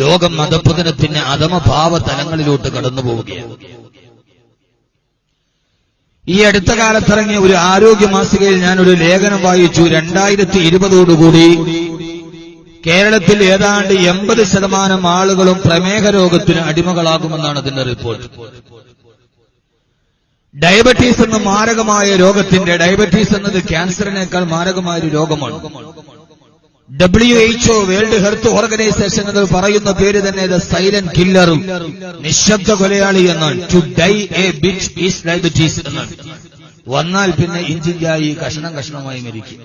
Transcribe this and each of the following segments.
ലോകം മതപതനത്തിന് അധമഭാവ തലങ്ങളിലോട്ട് കടന്നു പോവുകയാണ് ഈ അടുത്ത കാലത്തിറങ്ങിയ ഒരു ആരോഗ്യ മാസികയിൽ ഞാൻ ഒരു ലേഖനം വായിച്ചു. രണ്ടായിരത്തി ഇരുപതോടുകൂടി കേരളത്തിൽ ഏതാണ്ട് എൺപത് ശതമാനം ആളുകളും പ്രമേഹ രോഗത്തിന് അടിമകളാകുമെന്നാണ് അതിന്റെ റിപ്പോർട്ട്. ഡയബറ്റീസ് എന്ന മാരകമായ രോഗത്തിന്റെ ഡയബറ്റീസ് എന്നത് ക്യാൻസറിനേക്കാൾ മാരകമായ ഒരു രോഗമാണ്. W HO world health organization എന്ന് പറയുന്ന പേര് തന്നെ ദ സൈലന്റ് കില്ലറും നിശബ്ദ കൊലയാളി എന്നാണ്. ടു ഡൈ എ ബിച്ച് ഈസ് ഡയബറ്റീസ് എന്നാണ്. വന്നാൽ പിന്നെ ഇഞ്ചിഞ്ചായി കഷണം കഷണമായി മരിക്കും.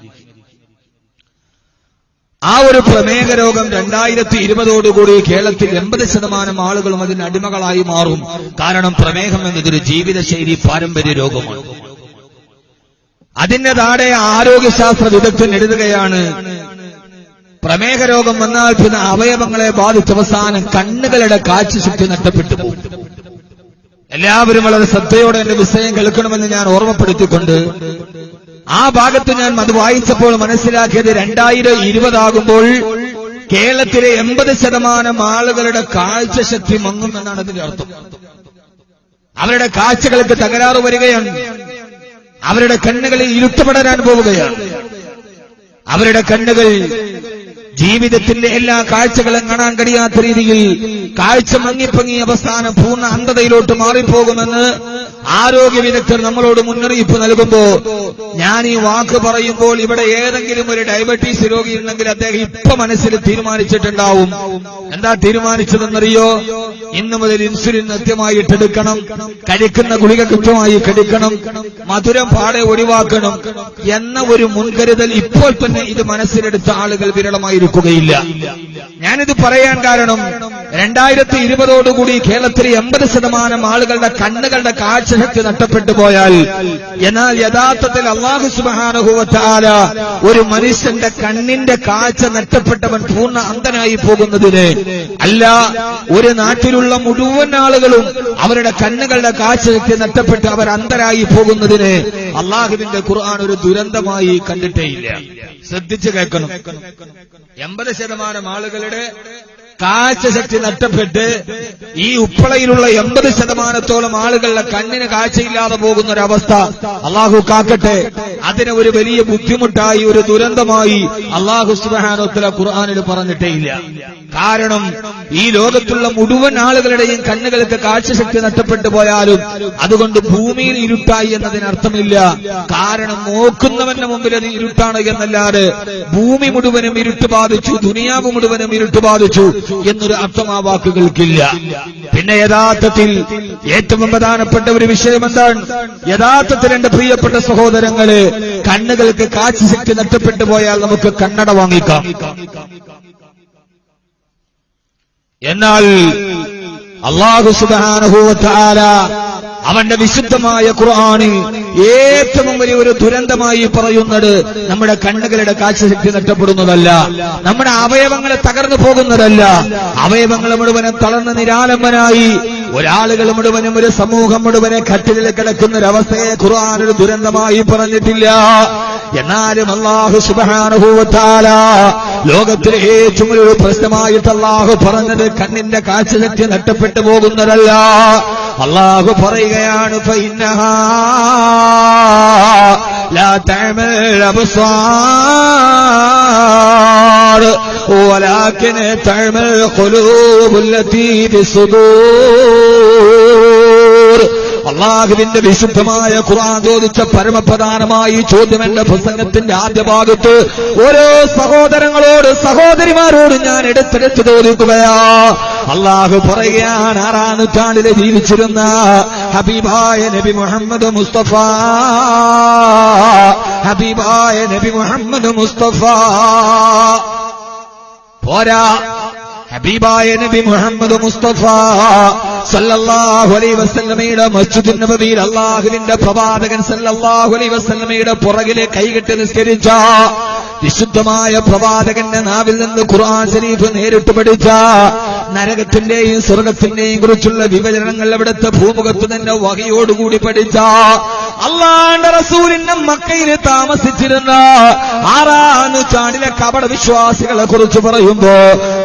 ആ ഒരു പ്രമേഹ രോഗം രണ്ടായിരത്തി ഇരുപതോടുകൂടി കേരളത്തിൽ എൺപത് ശതമാനം ആളുകളും അതിന് അടിമകളായി മാറും. കാരണം പ്രമേഹം എന്നതൊരു ജീവിതശൈലി പാരമ്പര്യ രോഗമാണ്. അതിന്റെ താഴെ ആരോഗ്യശാസ്ത്ര വിദഗ്ധൻ എഴുതുകയാണ് പ്രമേഹ രോഗം വന്നാൽ പിന്നെ അവയവങ്ങളെ ബാധിച്ച അവസാനം കണ്ണുകളുടെ കാഴ്ചശക്തി നഷ്ടപ്പെട്ടു പോകും. എല്ലാവരും വളരെ ശ്രദ്ധയോടെ എന്റെ വിഷയം കേൾക്കണമെന്ന് ഞാൻ ഓർമ്മപ്പെടുത്തിക്കൊണ്ട് ആ ഭാഗത്ത് ഞാൻ അത് വായിച്ചപ്പോൾ മനസ്സിലാക്കിയത് രണ്ടായിരം ഇരുപതാകുമ്പോൾ കേരളത്തിലെ എൺപത് ശതമാനം ആളുകളുടെ കാഴ്ചശക്തി മങ്ങും എന്നാണ് അതിന്റെ അർത്ഥം. അവരുടെ കാഴ്ചകൾക്ക് തകരാറ് വരികയാണ്. അവരുടെ കണ്ണുകളിൽ ഇരുട്ടുപടരാൻ പോവുകയാണ്. അവരുടെ കണ്ണുകൾ ജീവിതത്തിന്റെ എല്ലാ കാഴ്ചകളും കാണാൻ കഴിയാത്ത രീതിയിൽ കാഴ്ച മങ്ങിപ്പങ്ങി അവസാനം പൂർണ അന്ധതയിലോട്ട് മാറിപ്പോകുമെന്ന് ആരോഗ്യ വിദഗ്ധർ നമ്മളോട് മുന്നറിയിപ്പ് നൽകുമ്പോ ഞാൻ ഈ വാക്ക് പറയുമ്പോൾ ഇവിടെ ഏതെങ്കിലും ഒരു ഡയബറ്റീസ് രോഗി ഉണ്ടെങ്കിൽ അദ്ദേഹം ഇപ്പൊ മനസ്സിൽ തീരുമാനിച്ചിട്ടുണ്ടാവും. എന്താ തീരുമാനിച്ചതെന്നറിയോ? ഇന്നു മുതൽ ഇൻസുലിൻ കൃത്യമായിട്ട് എടുക്കണം കഴിക്കുന്ന ഗുളിക കൃത്യമായി കഴിക്കണം. മധുരം പാടെ ഒഴിവാക്കണം. എന്ന ഒരു മുൻകരുതൽ ഇപ്പോൾ തന്നെ ഇത് മനസ്സിലെടുത്ത ആളുകൾ വിരളമായിരിക്കുകയില്ല. ഞാനിത് പറയാൻ കാരണം രണ്ടായിരത്തി ഇരുപതോടുകൂടി കേരളത്തിലെ എൺപത് ശതമാനം ആളുകളുടെ കണ്ണുകളുടെ കാഴ്ചശക്തി നഷ്ടപ്പെട്ടു പോയാൽ എന്നാൽ യഥാർത്ഥത്തിൽ അള്ളാഹു സുബാനുഭവത്താല ഒരു മനുഷ്യന്റെ കണ്ണിന്റെ കാഴ്ച നഷ്ടപ്പെട്ടവൻ പൂർണ അന്ധനായി പോകുന്നതിന് അല്ല ഒരു നാട്ടിലുള്ള മുഴുവൻ ആളുകളും അവരുടെ കണ്ണുകളുടെ കാഴ്ചശക്തി നഷ്ടപ്പെട്ട് അവർ അന്ധരായി പോകുന്നതിന് അള്ളാഹുവിന്റെ ഖുർആൻ ഒരു ദുരന്തമായി കണ്ടിട്ടേയില്ല ശ്രദ്ധിച്ചു കേൾക്കണം. എൺപത് ശതമാനം ആളുകളുടെ കാഴ്ചശക്തി നഷ്ടപ്പെട്ട് ഈ ഉപ്പളയിലുള്ള എൺപത് ശതമാനത്തോളം ആളുകളുടെ കണ്ണിന് കാഴ്ചയില്ലാതെ പോകുന്ന ഒരവസ്ഥ അള്ളാഹു കാക്കട്ടെ. അതിനെ ഒരു വലിയ ബുദ്ധിമുട്ടായി ഒരു ദുരന്തമായി അള്ളാഹു സുബാനോത്തല ഖുർആാനിൽ പറഞ്ഞിട്ടേ ഇല്ല. കാരണം ഈ ലോകത്തുള്ള മുഴുവൻ ആളുകളുടെയും കണ്ണുകൾക്ക് കാഴ്ചശക്തി നഷ്ടപ്പെട്ടു പോയാലും അതുകൊണ്ട് ഭൂമിയിൽ ഇരുട്ടായി എന്നതിനർത്ഥമില്ല. കാരണം നോക്കുന്നവന്റെ മുമ്പിൽ അത് ഇരുട്ടാണ് എന്നല്ലാതെ ഭൂമി മുഴുവനും ഇരുട്ട് ബാധിച്ചു ദുനിയാവ് മുഴുവനും ഇരുട്ട് ബാധിച്ചു എന്നൊരു അർത്ഥം ആ വാക്കുകൾക്കില്ല. പിന്നെ യഥാർത്ഥത്തിൽ ഏറ്റവും പ്രധാനപ്പെട്ട ഒരു വിഷയം എന്താണ് യഥാർത്ഥത്തിൽ എന്റെ പ്രിയപ്പെട്ട സഹോദരങ്ങൾ കണ്ണുകൾക്ക് കാഴ്ചശക്തി നഷ്ടപ്പെട്ടു പോയാൽ നമുക്ക് കണ്ണട വാങ്ങിക്കാം. എന്നാൽ അള്ളാഹു സുബാനുഭൂവത്താല അവന്റെ വിശുദ്ധമായ ഖുർആാനിൽ ഏറ്റവും വലിയ ഒരു ദുരന്തമായി പറയുന്നത് നമ്മുടെ കണ്ണുകളുടെ കാഴ്ചശക്തി നഷ്ടപ്പെടുന്നതല്ല. നമ്മുടെ അവയവങ്ങളെ തകർന്നു പോകുന്നതല്ല. അവയവങ്ങൾ മുഴുവനും തളർന്ന് നിരാലംബനായി. ഒരാളുകൾ മുഴുവനും ഒരു സമൂഹം മുഴുവനെ കട്ടിലിൽ കിടക്കുന്ന ഒരവസ്ഥയെ ഖുർആൻ ഒരു ദുരന്തമായി പറഞ്ഞിട്ടില്ല. എന്നാലും അള്ളാഹു സുബാനുഭൂവത്താല ലോകത്തിലെ ഏറ്റവും ഒരു പ്രശ്നമായിട്ട് അള്ളാഹു പറഞ്ഞത് കണ്ണിന്റെ കാഴ്ചശക്തി നഷ്ടപ്പെട്ടു പോകുന്നതല്ല. അള്ളാഹു പറയുകയാണ് ഫൈനഹാ لا تعمل الأبصار ولكن تعمل القلوب التي في الصدور അള്ളാഹുവിന്റെ വിശുദ്ധമായ ഖുർആൻ ചോദിച്ച പരമപ്രധാനമായി ചോദ്യം എന്റെ പ്രസംഗത്തിന്റെ ആദ്യ ഭാഗത്ത് ഓരോ സഹോദരങ്ങളോട് സഹോദരിമാരോട് ഞാൻ എടുത്തെടുത്ത് ചോദിക്കുകയാ. അള്ളാഹു പറയുകയാണ് ആറാം നൂറ്റാണ്ടിൽ ജീവിച്ചിരുന്ന ഹബീബായ നബി മുഹമ്മദ് മുസ്തഫ. ഹബീബായ നബി മുഹമ്മദ് മുസ്തഫ. പോരാ ഹബീബായ നബി മുഹമ്മദ് മുസ്തഫ. സല്ലല്ലാഹു അലൈഹി വസല്ലമയുടെ മസ്ജിദുൻ അള്ളാഹുവിന്റെ പ്രവാചകൻ സല്ലല്ലാഹു അലൈഹി വസല്ലമയുടെ പുറകിലെ കൈകെട്ടി നിസ്കരിച്ച വിശുദ്ധമായ പ്രവാചകന്റെ നാവിൽ നിന്ന് ഖുർആൻ ശരീഫ് നേരിട്ട് പഠിച്ച നരകത്തിന്റെയും സ്വർഗത്തിന്റെയും കുറിച്ചുള്ള വിവരണങ്ങൾ അവിടുത്തെ ഭൂമുഖത്ത് തന്നെ വകയോടുകൂടി പഠിച്ച അള്ളാന്റെ റസൂലിന്റെ മക്കയിൽ താമസിച്ചിരുന്ന ആറാം നൂറ്റാണ്ടിലെ കപട വിശ്വാസികളെ കുറിച്ച് പറയുമ്പോ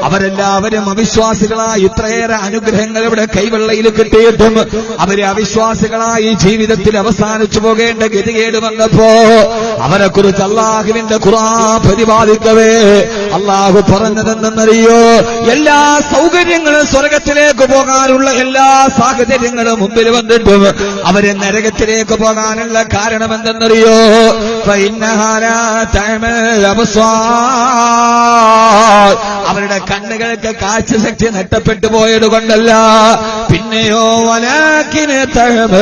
അവരെല്ലാവരും അവിശ്വാസികളായി ഇത്രയേറെ അനുഗ്രഹങ്ങൾ ഇവിടെ കൈവെള്ളയിൽ കിട്ടിയിട്ടും അവരെ അവിശ്വാസികളായി ജീവിതത്തിൽ അവസാനിച്ചു പോകേണ്ട ഗതികേട് വന്നപ്പോ അവരെ കുറിച്ച് അള്ളാഹുവിന്റെ ഖുറാ പ്രതിപാദിക്കവേ അള്ളാഹു പറഞ്ഞതെന്നറിയോ എല്ലാ സൗകര്യങ്ങളും സ്വർഗത്തിലേക്ക് പോകാനുള്ള എല്ലാ സാഹചര്യങ്ങളും മുമ്പിൽ വന്നിട്ടും അവരെ നരകത്തിലേക്ക് പോകാനുള്ള കാരണം എന്തെന്നറിയോ. അവരുടെ കണ്ണുകൾക്ക് കാഴ്ചശക്തി നഷ്ടപ്പെട്ടു പോയത് കൊണ്ടല്ല പിന്നെയോ വലാക്കിന് തഴമ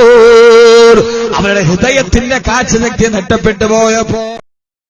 ബിസുദൂർ. അവരുടെ ഹൃദയത്തിന്റെ കാഴ്ചശക്തി നഷ്ടപ്പെട്ടു പോയപ്പോ